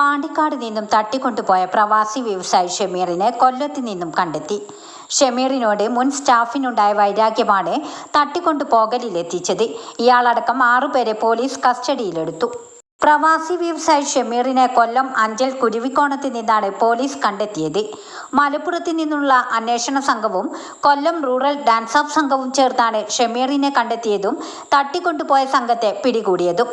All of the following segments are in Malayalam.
പാണ്ടിക്കാട് നിന്നും തട്ടിക്കൊണ്ടുപോയ പ്രവാസി വ്യവസായി ഷമീറിനെ കൊല്ലത്ത് നിന്നും കണ്ടെത്തി. ഷമീറിനോട് മുൻ സ്റ്റാഫിനുണ്ടായ വൈരാഗ്യമാണ് തട്ടിക്കൊണ്ടു പോകലിലെത്തിച്ചത് ഇയാളടക്കം ആറുപേരെ പോലീസ് കസ്റ്റഡിയിലെടുത്തു. പ്രവാസി വ്യവസായി ഷമീറിനെ കൊല്ലം അഞ്ചൽ കുരുവിക്കോണത്ത് നിന്നാണ് പോലീസ് കണ്ടെത്തിയത്. മലപ്പുറത്ത് നിന്നുള്ള അന്വേഷണ സംഘവും കൊല്ലം റൂറൽ ഡാൻസ് ഓഫ് സംഘവും ചേർത്താണ് ഷമീറിനെ കണ്ടെത്തിയതും തട്ടിക്കൊണ്ടുപോയ സംഘത്തെ പിടികൂടിയതും.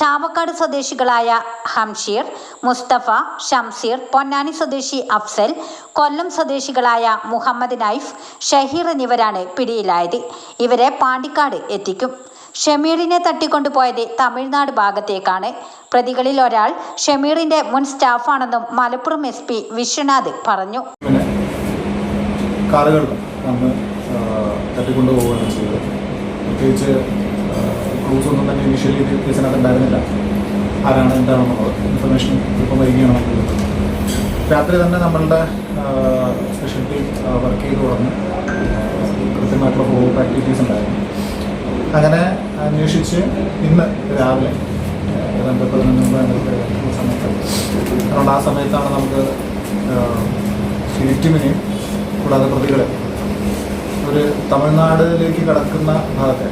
ചാവക്കാട് സ്വദേശികളായ ഹംഷീർ മുസ്തഫ ഷംസീർ പൊന്നാനി സ്വദേശി അഫ്സൽ കൊല്ലം സ്വദേശികളായ മുഹമ്മദ് നൈഫ് ഷഹീർ എന്നിവരാണ് പിടിയിലായത്. ഇവരെ പാണ്ടിക്കാട് എത്തിക്കും. ഷമീറിനെ തട്ടിക്കൊണ്ടുപോയത് തമിഴ്നാട് ഭാഗത്തേക്കാണ്. പ്രതികളിൽ ഒരാൾ ഷമീറിന്റെ മുൻ സ്റ്റാഫാണെന്നും മലപ്പുറം എസ് പി വിശ്വനാഥ് പറഞ്ഞു. ഒന്നും തന്നെ ആരാണ് എന്താണെന്നുള്ളത് ഇൻഫർമേഷൻ ഇപ്പം നമുക്ക് രാത്രി തന്നെ നമ്മളുടെ സ്പെഷ്യൽ ടീം വർക്ക് ചെയ്ത് തുടങ്ങി. കൃത്യമായിട്ടുള്ള ഫോളോ ആക്ടിവിറ്റീസ് ഉണ്ടായിരുന്നു. അങ്ങനെ അന്വേഷിച്ച് ഇന്ന് രാവിലെ രണ്ട് പതിനൊന്ന് പതിനൊന്ന് സമയത്ത്. അതുകൊണ്ട് ആ സമയത്താണ് നമുക്ക് വിക്ടിമിനെയും കൂടാതെ പ്രതികളെ ഒരു തമിഴ്നാടിലേക്ക് കടക്കുന്ന ഭാഗത്തെ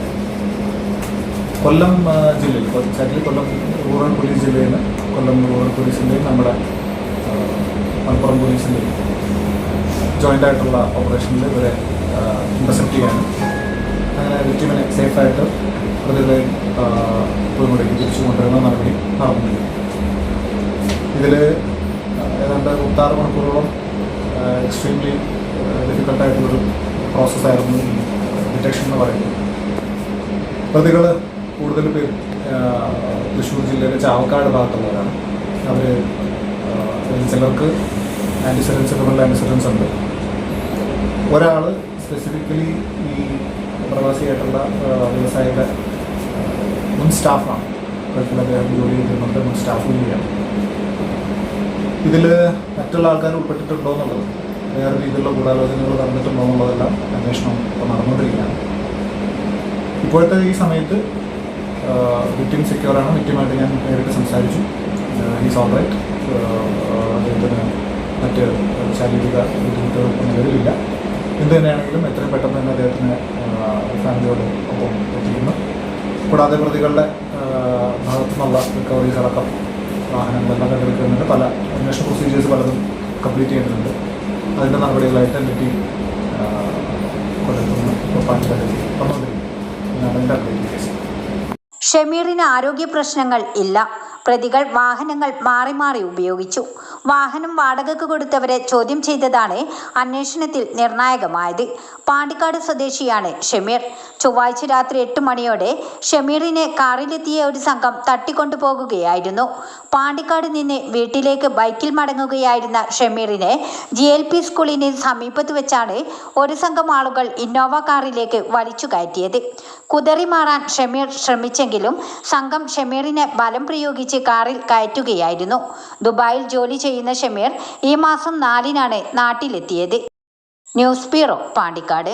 കൊല്ലം ജില്ലയിൽ ചാറ്റിൽ കൊല്ലം റൂറൽ പോലീസ് ജില്ലയിൽ കൊല്ലം റൂറൽ പോലീസിന്റെയും നമ്മുടെ മലപ്പുറം പോലീസിന്റെയും ജോയിന്റ് ആയിട്ടുള്ള ഓപ്പറേഷനിൽ ഇവരെ ഇന്റർസെപ്റ്റ് ചെയ്യാനും സേഫായിട്ട് പ്രതികളെ പുതുമുടക്കി തിരിച്ചു കൊണ്ടുവരുന്ന നടപടി നടന്നില്ല ഇതിൽ ഏതാണ്ട് മുത്താറ് മണിക്കൂറോളം എക്സ്ട്രീംലി ഡിഫിക്കൽട്ടായിട്ടുള്ളൊരു പ്രോസസ്സായിരുന്നു ഈ ഡിറ്റക്ഷൻ എന്ന് പറയുന്നത്. പ്രതികൾ കൂടുതൽ പേർ തൃശ്ശൂർ ജില്ലയിലെ ചാവക്കാട് ഭാഗത്തുള്ളവരാണ്. അവർ ചിലർക്ക് ആന്റിസിഡൻസ് ക്രിമിനൽ ആന്റിസിഡൻസ് ഉണ്ട്. ഒരാൾ സ്പെസിഫിക്കലി ഈ പ്രവാസിയായിട്ടുള്ള ആയിട്ടുള്ള വ്യവസായിയുടെ മുൻ സ്റ്റാഫാണ്. ഗൾഫിൽ അദ്ദേഹം ജോലി ചെയ്തിരുന്നുണ്ട് മുൻ സ്റ്റാഫ് കൂടിയാണ് ഇതിൽ മറ്റുള്ള ആൾക്കാർ ഉൾപ്പെട്ടിട്ടുണ്ടോ എന്നുള്ളത് വേറെ രീതിയിലുള്ള ഗൂഢാലോചനകൾ നടന്നിട്ടുണ്ടോ എന്നുള്ളതെല്ലാം അന്വേഷണം ഇപ്പോൾ നടന്നുകൊണ്ടിരിക്കുകയാണ്. ഇപ്പോഴത്തെ ഈ സമയത്ത് വിക്ടിം സെക്യൂറാണ് വിക്ടിമായിട്ട് ഞാൻ നേരിട്ട് സംസാരിച്ചു. ഈസ് ഓൾ അദ്ദേഹത്തിന് മറ്റ് ശാരീരിക ബുദ്ധിമുട്ടുകൾ നിലവിലില്ല എന്ത് തന്നെയാണെങ്കിലും എത്രയും പെട്ടെന്ന് തന്നെ അദ്ദേഹത്തിന് ഫാമിലിയോട് ഒപ്പം എത്തിക്കുന്നു. കൂടാതെ പ്രതികളുടെ ഭാഗത്തു നിന്നുള്ള റിക്കവറീസ് അടക്കം വാഹനങ്ങളെല്ലാം കണ്ടെടുക്കുന്നുണ്ട്. പല അന്വേഷണ പ്രൊസീജിയേഴ്സ് പലതും കംപ്ലീറ്റ് ചെയ്യുന്നുണ്ട്. അതിന്റെ നടപടികളായിട്ട് എന്റെ ടീം ഷമീറിന് ആരോഗ്യ പ്രശ്നങ്ങൾ ഇല്ല. പ്രതികൾ വാഹനങ്ങൾ മാറി മാറി ഉപയോഗിച്ചു. വാഹനം വാടകയ്ക്ക് കൊടുത്തവരെ ചോദ്യം ചെയ്തതാണ് അന്വേഷണത്തിൽ നിർണായകമായത്. പാണ്ടിക്കാട് സ്വദേശിയാണ് ഷമീർ. ചൊവ്വാഴ്ച രാത്രി എട്ട് മണിയോടെ ഷമീറിനെ കാറിലെത്തിയ ഒരു സംഘം തട്ടിക്കൊണ്ടുപോകുകയായിരുന്നു. പാണ്ടിക്കാട് നിന്ന് വീട്ടിലേക്ക് ബൈക്കിൽ മടങ്ങുകയായിരുന്ന ഷമീറിനെ ജി എൽ പി സ്കൂളിന് സമീപത്ത് വെച്ചാണ് ഒരു സംഘം ആളുകൾ ഇന്നോവ കാറിലേക്ക് വലിച്ചു കയറ്റിയത്. കുതറി മാറാൻ ഷമീർ ശ്രമിച്ചെങ്കിലും സംഘം ഷമീറിനെ ബലം പ്രയോഗിച്ച് കാറിൽ കയറ്റുകയായിരുന്നു. ദുബായിൽ ജോലി ചെയ്യുന്ന ഷമീർ ഈ മാസം നാലിനാണ് നാട്ടിലെത്തിയത്. News bureau Pandikkad.